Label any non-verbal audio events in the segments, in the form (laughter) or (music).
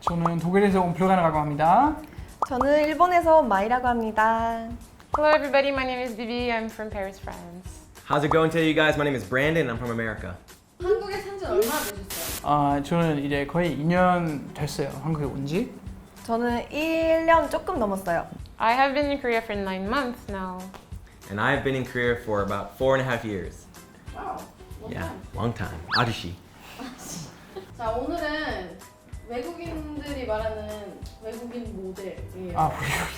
저는 독일에서 온 블로가라고 합니다. 저는 일본에서 온 마이라고 합니다. Hello, everybody. My name is Bibi. I'm from Paris, France. How's it going today, you guys? My name is Brandon. I'm from America. 한국에 산지 얼마나 되셨어요? 아, 저는 이제 거의 2년 됐어요. 한국에 온 지. 저는 1년 조금 넘었어요. I have been in Korea for nine months now. And I've been in Korea for about four and a half years. 와우. Yeah, long time. 아저씨. 자 오늘은 외국인들이 말하는 외국인 모델이에요. 아,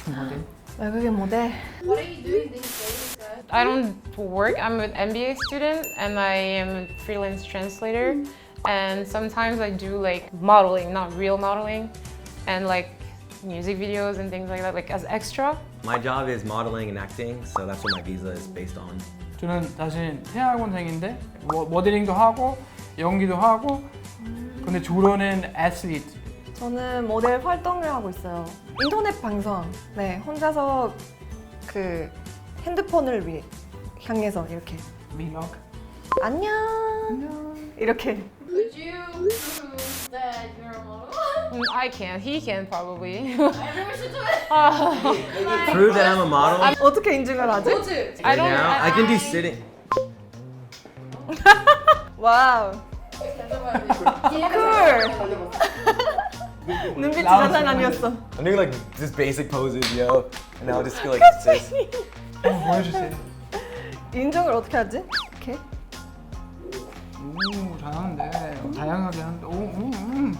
우리 모델. 외국인 모델. What are you doing these days, guys? I don't work. I'm an MBA student and I am a freelance translator. And sometimes I do like modeling, not real modeling, and like music videos and things like that, like as extra. My job is modeling and acting, so that's what my visa is based on. 저는 사실 대학원생인데 모- 모델링도 하고 연기도 하고 근데 주로는 애슬리트. 저는 모델 활동을 하고 있어요. 인터넷 방송. 네, 혼자서 그 핸드폰을 위해 향해서 이렇게 미국. 안녕 이렇게 Could you prove that you're a model? Mm, I can. He can probably. Everyone should do it. Prove that I'm a model. 어떻게 인증을 하지? 포즈. I Right don't. now, I can do sitting. 와우 쿨 눈빛이 장난 아니었어. I'm doing like just basic poses, yo. And I'll just feel like this. 한번 보여주세요. 인증을 어떻게 하지? 이렇게 오, 잘하는데. 다양하게 하는데. 오, 음,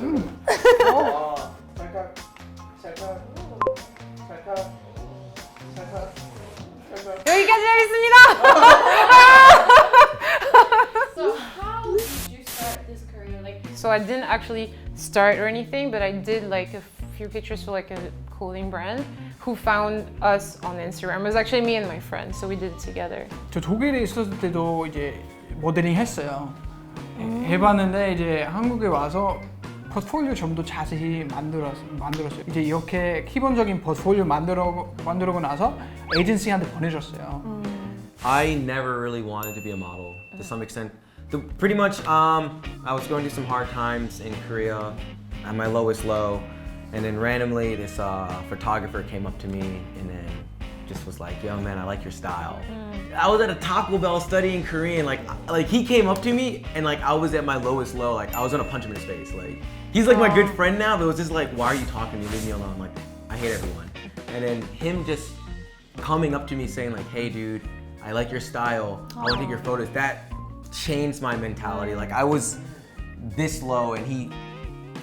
음. 여기 I didn't actually start or anything, but I did like a few pictures for like a clothing brand who found us on Instagram. It was actually me and my friend, so we did it together. 저 독일에 있었을 때도 이제 모델링 했어요. 해봤는데 이제 한국에 와서 포트폴리오 좀 더 자세히 만들었, 만들었어요. 이제 이렇게 기본적인 포트폴리오 만들어, 만들고 나서 에이전시한테 보내줬어요. I never really wanted to be a model to some extent. the, pretty much, um, I was going through some hard times in Korea at my lowest low, and then randomly this uh, photographer came up to me and then just was like, "Yo, man, I like your style." I was at a Taco Bell studying Korean, like, like he came up to me and like I was at my lowest low, like I was gonna punch him in his face, like. He's like my good friend now, but it was just like, why are you talking to me? Leave me alone. Like, I hate everyone. And then him just coming up to me saying like, "Hey, dude, I like your style. I want to take your photos." That changed my mentality. Like I was this low, and he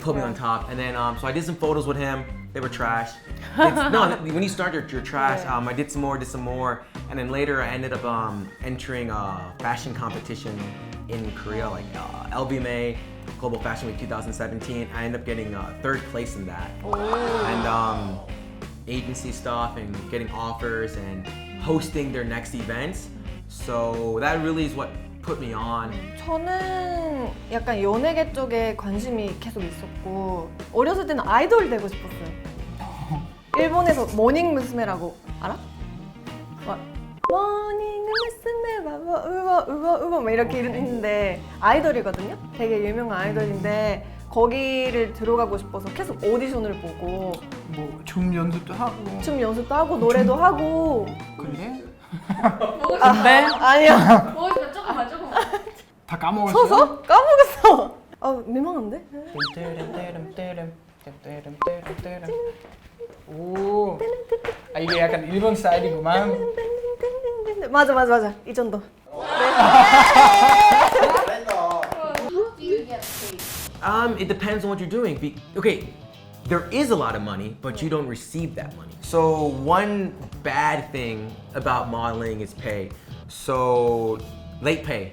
put me on top. And then um, so I did some photos with him. They were trash. It's, (laughs) no, when you start, you're, you're trash. Um, I did some more, did some more, and then later I ended up um, entering a fashion competition in Korea, like uh, LVMA Global Fashion Week 2017. I ended up getting uh, third place in that. And um, agency stuff and getting offers and hosting their next events. So that really is what put me on. 저는 약간 연예계 쪽에 관심이 계속 있었고 어렸을 때는 아이돌 되고 싶었어요. (laughs) 일본에서 모닝娘라고 알아? 막 모닝娘바보 우버 우버 우버 막 이렇게 있는데 아이돌이거든요. 되게 유명한 아이돌인데 거기를 들어가고 싶어서 계속 오디션을 보고 뭐춤 연습도 하고. 춤 연습도 하고 노래도 하고 근데 보고 아, 싶어. 아니야 보고 싶어. 조금만 조금만. 다 까먹었어요. 서서 까먹었어. 아 민망한데? 오. 아 이게 약간 일본 스타일이구만. 맞아 맞아 맞아 이 정도. How do you get paid? Um, it depends on what you're doing. Be- okay, there is a lot of money, but you don't receive that money. So one bad thing about modeling is pay. So late pay.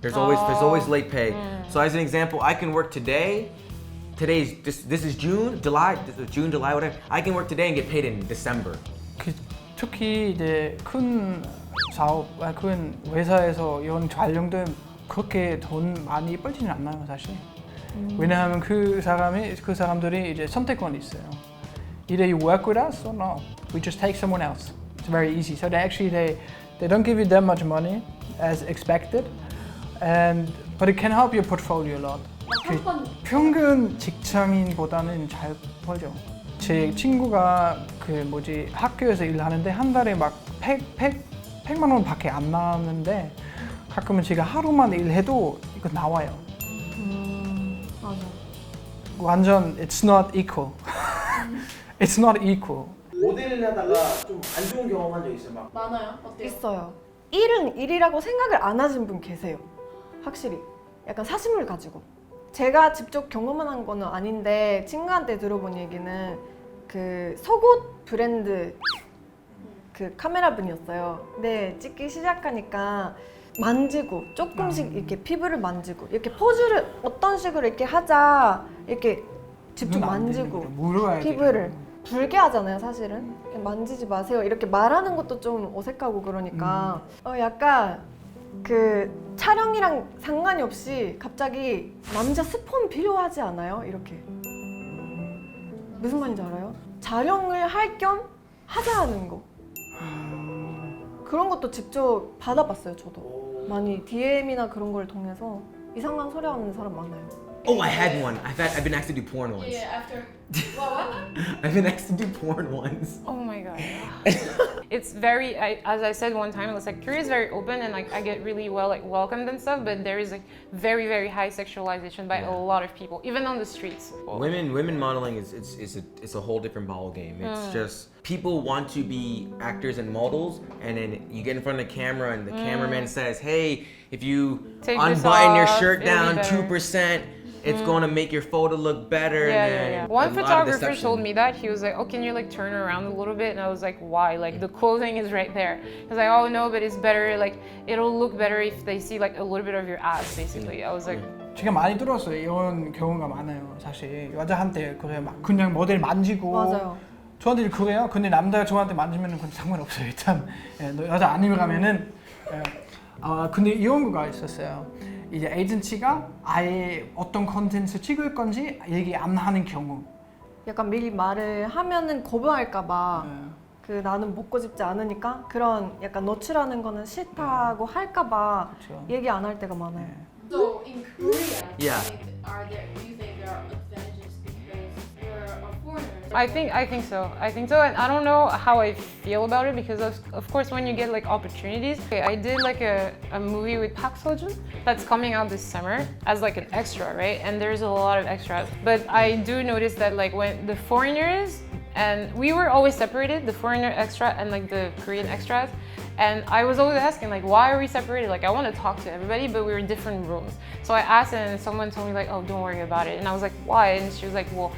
There's always there's always late pay. So as an example, I can work today. Today's this this is June, July, this is June, July, whatever. I can work today and get paid in December. 그, 특히 이제 큰 사업, 아, 큰 회사에서 이런 촬영들 그렇게 돈 많이 벌지는 않나요 사실. 왜냐하면 그 사람이 그 사람들이 이제 선택권이 있어요. Either you work with us or no. We just take someone else. It's very easy. So they actually they they don't give you that much money as expected, and but it can help your portfolio a lot. 그 평균 직장인보다는 잘 벌죠. 제 친구가 그 뭐지 학교에서 일하는데 한 달에 막 100, 100, 100만 원밖에 안 나오는데 가끔은 제가 하루만 일해도 이거 나와요. 음, 맞아. 완전 it's not equal. it's not equal. 모델을 하다가 좀 안 좋은 경험한 적 있어요? 막 많아요. 어때요? 있어요. 일은 일이라고 생각을 안 하신 분 계세요. 확실히. 약간 사심을 가지고. 제가 직접 경험한 한 거는 아닌데 친구한테 들어본 얘기는 그 속옷 브랜드 그 카메라 분이었어요. 근데 찍기 시작하니까 만지고 조금씩 이렇게 피부를 만지고 이렇게 포즈를 어떤 식으로 이렇게 하자 이렇게 직접 만지고. 물어야. 피부를 불쾌하잖아요, 사실은. 그냥 만지지 마세요. 이렇게 말하는 것도 좀 어색하고 그러니까 어 약간 그 촬영이랑 상관이 없이 갑자기 남자 스폰 필요하지 않아요? 이렇게 무슨 말인지 알아요? 촬영을 할 겸 하자는 거 그런 것도 직접 받아봤어요, 저도 많이 DM이나 그런 걸 통해서 이상한 소리 하는 사람 많아요. Oh, I had one. I've had, I've been asked to do porn once. Yeah, after. (laughs) what? What? I've been asked to do porn once. Oh my god. (laughs) it's very I, as I said one time, it was like Korea is very open and like I get really well like welcomed and stuff, but there is like very very high sexualization by a lot of people, even on the streets. Women women modeling is it's, it's a it's a whole different ball game. It's mm. just people want to be actors and models, and then you get in front of the camera, and the mm. cameraman says, "Hey, if you Take this unbutton your shirt down two percent, it's going to make your photo look better." Yeah, and yeah, yeah. One photographer told me that he was like, "Oh, can you like turn around a little bit?" And I was like, "Why? Like the clothing is right there." He's like, "Oh no, but it's better. Like it'll look better if they see like a little bit of your ass, basically." I was like, 제가 많이 들었어요. 이런 경우가 많아요. 사실 여자한테 그래 막 그냥 모델 만지고 맞아요. 저한테 그래요. 근데 남자가 저한테 만지면 그건 상관없어요. 일단 예, 너 여자 아니면 가면은 예. 아 근데 이런 거가 있었어요. 이제 에이전시가 아예 어떤 컨텐츠 찍을 건지 얘기 안 하는 경우. 약간 미리 말을 하면은 거부할까봐 예. 그 나는 먹고 싶지 않으니까 그런 약간 노출하는 거는 싫다고 할까봐 그렇죠. 얘기 안 할 때가 많아요. So in Korea, Yeah. do you think, are there? You think there are I think I think so. I think so, and I don't know how I feel about it because of, of course when you get like opportunities. Okay, I did like a, a movie with Park Seo-joon that's coming out this summer as like an extra, right? And there's a lot of extras. But I do notice that like when the foreigners and we were always separated, the foreigner extra and like the Korean extras. And I was always asking like, why are we separated? Like I want to talk to everybody, but we were in different rooms. So I asked and someone told me like, oh, don't worry about it. And I was like, why? And she was like, well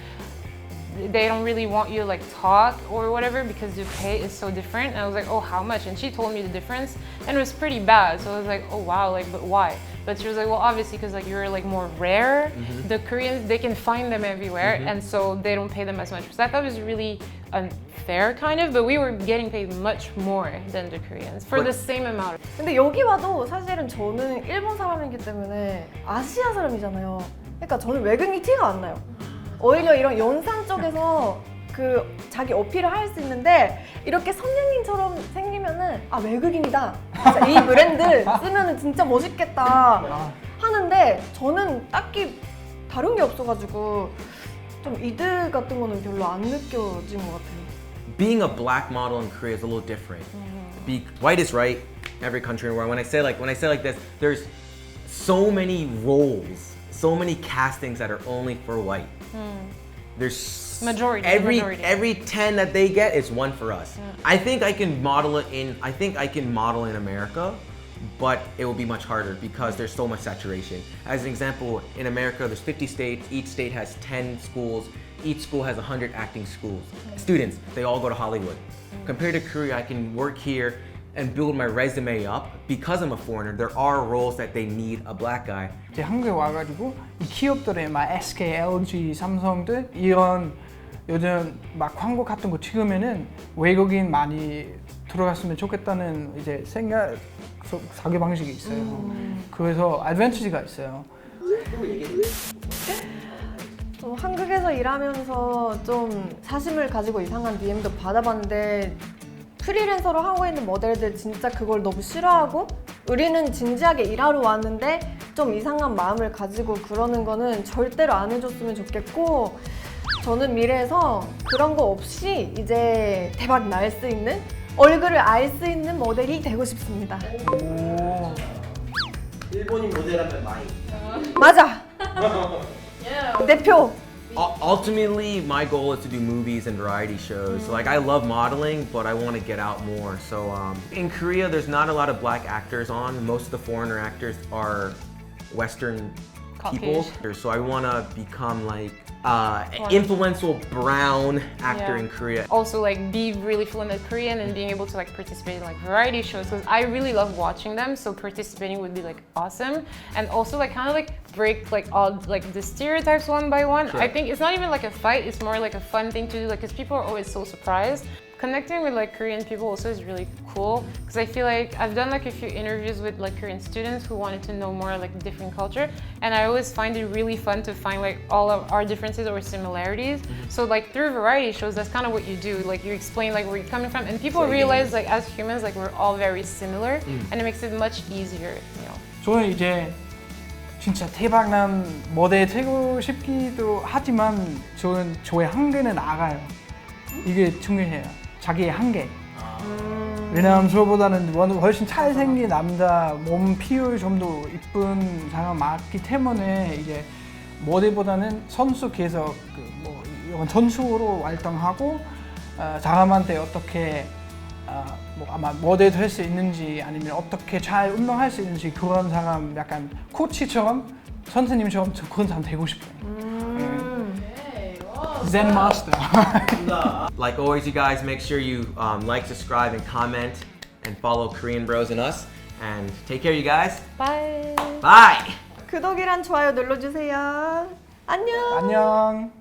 they don't really want you to like talk or whatever because the pay is so different. And I was like, oh, how much? And she told me the difference, and it was pretty bad. So I was like, oh wow, like, but why? But she was like, well, obviously because like you're like more rare. The Koreans they can find them everywhere, and so they don't pay them as much. So I thought it was really unfair, kind of. But we were getting paid much more than the Koreans for But- the same amount. 근데 여기 와도 사실은 저는 일본 사람이기 때문에 아시아 사람이잖아요. 그러니까 저는 외국인이 티가 안 나요. 오히려 이런 연상 쪽에서 그 자기 어필을 할 수 있는데 이렇게 선생님처럼 생기면은 아 외국인이다. 진짜 이 브랜드 쓰면은 진짜 멋있겠다 아, 하는데 저는 딱히 다른 게 없어가지고 좀 이득 같은 거는 별로 안 느껴진 것 같아요. being a black model in Korea is a little different. Be white is right, every country in the world. When I say like when I say like this, there's so many roles, so many castings that are only for white. There's Majority, Every majority. every ten that they get is one for us. I think I can model it in. I think I can model in America, but it will be much harder because there's so much saturation. As an example, in America, there's 50 states. Each state has 10 schools. Each school has 100 acting schools. Mm. Students, they all go to Hollywood. Mm. Compared to Korea, I can work here and build my resume up because I'm a foreigner. There are roles that they need a black guy. 이제 한국에 와가지고 이 기업들의 막 SK, LG, 삼성들 이런 요즘 막 광고 같은 거 찍으면은 외국인 많이 들어갔으면 좋겠다는 이제 생각 소- 사고 방식이 있어요. 그래서 advantage가 있어요. 좀 한국에서 일하면서 좀 사심을 가지고 이상한 DM도 받아봤는데 프리랜서로 하고 있는 모델들 진짜 그걸 너무 싫어하고 우리는 진지하게 일하러 왔는데 좀 이상한 마음을 가지고 그러는 거는 절대로 안 해줬으면 좋겠고 저는 미래에서 그런 거 없이 이제 대박 날 수 있는 얼굴을 알 수 있는 모델이 되고 싶습니다. 오. 일본인 모델하면 마이. 맞아. (laughs) 대표. U- Ultimately, my goal is to do movies and variety shows. So, like, I love modeling, but I want to get out more. So, um, in Korea, there's not a lot of black actors on. Most of the foreigner actors are Western people. So, I want to become like uh, influential brown actor Yeah. in Korea. also like be really fluent at Korean and being able to like participate in like variety shows because I really love watching them. So participating would be like awesome, and also like kind of like break like all like the stereotypes one by one. I think it's not even like a fight; it's more like a fun thing to do. Like because people are always so surprised. Connecting with like Korean people also is really cool because I feel like I've done like a few interviews with like Korean students who wanted to know more like different culture, and I always find it really fun to find like all of our differences or similarities. So like through variety shows, that's kind of what you do. Like you explain like where you're coming from, and people realize like as humans like we're all very similar, and it makes it much easier. You know. 저는 이제 진짜 대박난 모델 되고 싶기도 하지만 저는 저의 한계는 알아요. 이게 중요해요. 자기의 한계. 왜냐하면 저보다는 원- 훨씬 잘생긴 남자, 몸 피율 좀더 이쁜 사람 많기 때문에 이제 모델보다는 선수 계속 그뭐 이건 선수로 활동하고 어, 사람한테 어떻게 어, 뭐 아마 모델 될 수 있는지 아니면 어떻게 잘 운동할 수 있는지 그런 사람 약간 코치처럼 선생님처럼 저 그런 사람 되고 싶어요. 젠 마스터. (laughs) Like always, you guys make sure you um, like, subscribe, and comment, and follow Korean Bros and us. And take care, you guys. Bye. Bye. 구독이랑 좋아요 눌러주세요. 안녕. 안녕.